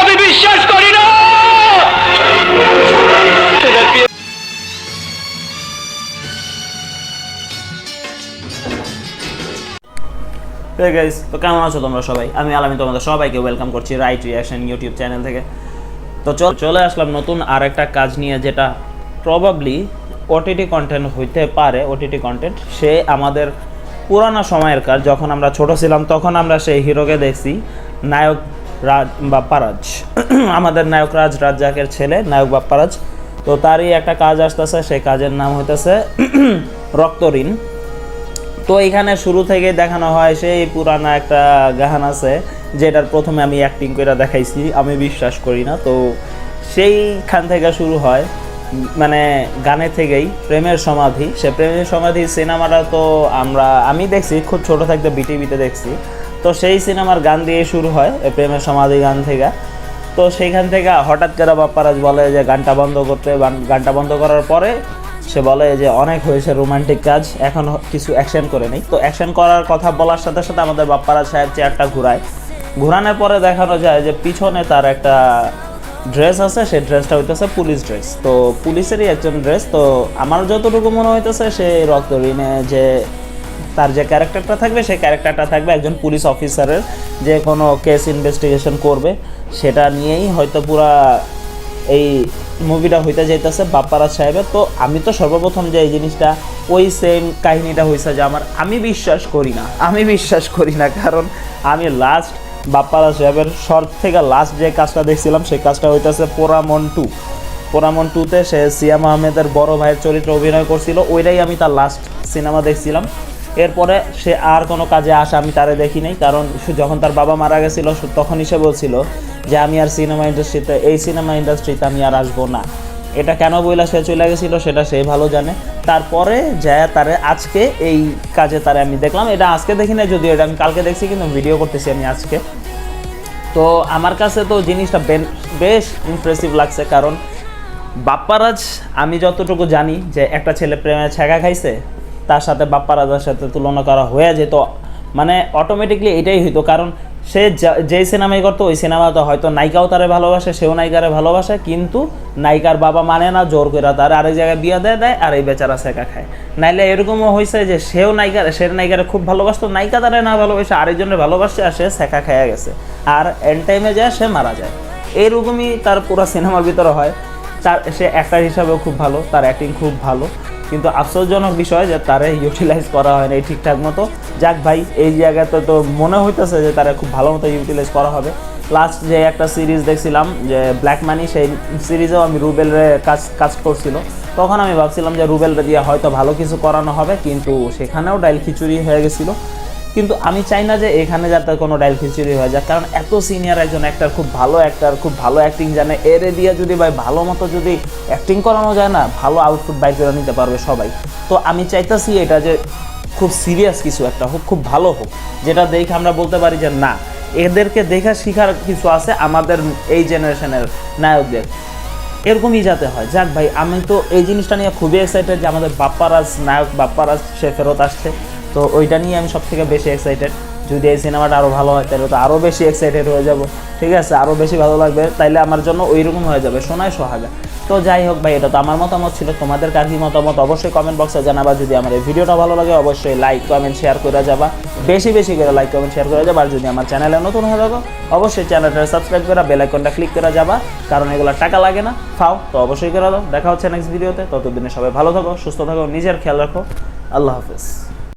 আমি বিশ্বাস করি না। তো কেমন আছো তোমরা সবাই? আমি আলামি তোমাদের সবাইকে ওয়েলকাম করছি রাইট রিয়াকশন ইউটিউব চ্যানেল থেকে। তো চল চলে আসলাম নতুন আর একটা কাজ নিয়ে যেটা প্রবাবলি ওটিটি কন্টেন্ট হইতে পারে ওটিটি কন্টেন্ট সে আমাদের পুরানো সময়ের কাজ। যখন আমরা ছোট ছিলাম, তখন আমরা সেই হিরোকে দেখছি, নায়ক রাজ বাপ্পারাজ আমাদের নায়ক রাজ রাজ্জাকের ছেলে, নায়ক বাপ্পারাজ তো তারই একটা কাজ আসতেছে, সেই কাজের নাম হইতেছে রক্তঋণ তো এখানে শুরু থেকে দেখানো হয়, সেই পুরানা একটা গাহান আছে, যেটার প্রথমে আমি অ্যাক্টিং করে দেখাইছি, আমি বিশ্বাস করি না। তো সেইখান থেকে শুরু হয় মানে গানে থেকেই, প্রেমের সমাধি। সে প্রেমের সমাধি সিনেমাটা তো আমরা, আমি দেখছি, খুব ছোট থাকতে বিটিভিতে দেখছি। তো সেই সিনেমার গান দিয়ে শুরু হয় প্রেমের সমাধি গান থেকে। তো সেইখান থেকে হঠাৎ করে বাপ্পারাজ বলে যে গানটা বন্ধ করতে, গান- গানটা বন্ধ করার পরে সে বলে যে অনেক হয়েছে রোমান্টিক কাজ, এখন কিছু অ্যাকশন করে নেই। তো অ্যাকশন করার কথা বলার সাথে সাথে আমাদের বাপ্পারাজ সাহেব চেয়ারটা ঘুরায়। ঘুরানোর পরে দেখানো যায় যে পিছনে তার একটা ড্রেস আছে, সেই ড্রেসটা হইতেছে পুলিশ ড্রেস তো পুলিশেরই একজন ড্রেস তো আমার যতটুকু মনে হইতেছে সে রক্ত ঋণে যে তার যে ক্যারেক্টারটা থাকবে, সেই ক্যারেক্টারটা থাকবে একজন পুলিশ অফিসারের যে কোনো কেস ইনভেস্টিগেশন করবে। সেটা নিয়েই হয়তো পুরা এই মুভিটা হইতে যাইতেছে বাপ্পারাজ সাহেবের। তো আমি তো সর্বপ্রথম যে এই জিনিসটা, ওই সেম কাহিনীটা হয়েছে যে আমার, আমি বিশ্বাস করি না। আমি বিশ্বাস করি না, কারণ আমি লাস্ট বাপ্পারাজ সাহেবের শর্ট থেকে লাস্ট যে কাজটা দেখছিলাম, সেই কাজটা হইতেছে পোরামন টু পোরামন টুতে সে সিয়াম আহমেদের বড় ভাইয়ের চরিত্রে অভিনয় করছিল, ওইটাই আমি তার লাস্ট সিনেমা দেখছিলাম। এরপরে সে আর কোনো কাজে আসা আমি তারে দেখি নাই কারণ যখন তার বাবা মারা গেছিল তখনই সে বলছিল যে, আমি আর সিনেমা ইন্ডাস্ট্রিতে, এই সিনেমা ইন্ডাস্ট্রিতে আমি আর আসব না। এটা কেন বইলা সে চলে গেছিল, সেটা সে ভালো জানে। তারপরে যায় তারে আজকে এই কাজে তারে আমি দেখলাম। এটা আজকে দেখি না যদিও এটা আমি কালকে দেখছি, কিন্তু ভিডিও করতেছি আমি আজকে। তো আমার কাছে তো জিনিসটা বেশ ইমপ্রেসিভ লাগছে, কারণ বাপ্পারাজ আমি যতটুকু জানি যে একটা ছেলে প্রেমে ছেঁকা খাইছে তার সাথে বাপ্পারাজের সাথে তুলনা করা হয়ে যেত। মানে অটোমেটিকলি এটাই হইতো, কারণ সে যেই সিনেমাই করতো, ওই সিনেমাতে হয়তো নায়িকাও তারে ভালোবাসে, সেও নায়িকারে ভালোবাসে, কিন্তু নায়িকার বাবা মানে না, জোর করে তার আরেক জায়গায় বিয়ে দেয় দেয়, আর এই বেচারা ছেঁকা খায়। নাইলে এরকমও হয়েছে যে সেও নায়িকার সে নায়িকারে খুব ভালোবাসতো, নায়িকা তারে না ভালোবাসে, আরেকজনের ভালোবাসছে, আর সে ছেঁকা খাইয়া গেছে। আর এন্ড টাইমে যায়, সে মারা যায়। এইরকমই তার পুরো সিনেমার ভিতরে হয়। তার, সে অ্যাক্টার হিসাবেও খুব ভালো, তার অ্যাক্টিং খুব ভালো। কিন্তু আশ্চর্যজনক বিষয় যে তারে ইউটিলাইজ করা হয় না এই ঠিকঠাক মতো। যাক ভাই, এই জায়গাতে তো মনে হইতেছে যে তারা খুব ভালো মতো ইউটিলাইজ করা হবে। লাস্ট যে একটা সিরিজ দেখছিলাম যে ব্ল্যাক মানি সেই সিরিজেও আমি রুবেলের কাজ কাজ করছিল। তখন আমি ভাবছিলাম যে রুবেলটা দিয়ে হয়তো ভালো কিছু করানো হবে, কিন্তু সেখানেও ডাইল খিচুড়ি হয়ে গেছিল। কিন্তু আমি চাই না যে এখানে যাতে কোনো ডাইল খিচুড়ি হয়ে যায়, কারণ এত সিনিয়র একজন অ্যাক্টার খুব ভালো অ্যাক্টার খুব ভালো অ্যাক্টিং জানে। এর দিয়ে যদি ভাই ভালো মতো যদি অ্যাক্টিং করানো যায় না, ভালো আউটপুট বাইর করে নিতে পারবে সবাই। তো আমি চাইতেছি এটা যে খুব সিরিয়াস কিছু একটা হোক, খুব ভালো হোক, যেটা দেখে আমরা বলতে পারি যে না, এদেরকে দেখা শেখার কিছু আছে আমাদের এই জেনারেশনের নায়কদের। এরকমই যাতে হয়। যাক ভাই, আমি তো এই জিনিসটা নিয়ে খুবই এক্সাইটেড যে আমাদের বাপ্পারাজ নায়ক, বাপ্পারাজ সে ফেরত আসছে। তো ওইটা নিয়ে আমি সব থেকে বেশি এক্সাইটেড যদি এই সিনেমাটা আরও ভালো হয়, তাহলে তো আরও বেশি এক্সাইটেড হয়ে যাব। ঠিক আছে? আরও বেশি ভালো লাগবে, তাইলে আমার জন্য ওই রকম হয়ে যাবে। সোনায় সোহাগা। তো যাই হোক ভাই, এটা তো আমার মতামত ছিল। তোমাদের কার কি মতামত? অবশ্যই কমেন্ট বক্সে জানাবা। যদি আমার এই ভিডিওটা ভালো লাগে, অবশ্যই লাইক কমেন্ট শেয়ার করে যাবা। বেশি বেশি করে লাইক কমেন্ট শেয়ার করে যাবা। আর যদি আমার চ্যানেলে নতুন হয়ে থাকো, অবশ্যই চ্যানেলটা সাবস্ক্রাইব করা বেল আইকনটা ক্লিক করে যাবা। কারণ এগুলো টাকা লাগে না। ফাও, তো অবশ্যই করে দাও। দেখা হচ্ছে নেক্সট ভিডিওতে ততদিনে সবাই ভালো থাকো, সুস্থ থাকো, নিজের খেয়াল রাখো। আল্লাহ হাফেজ।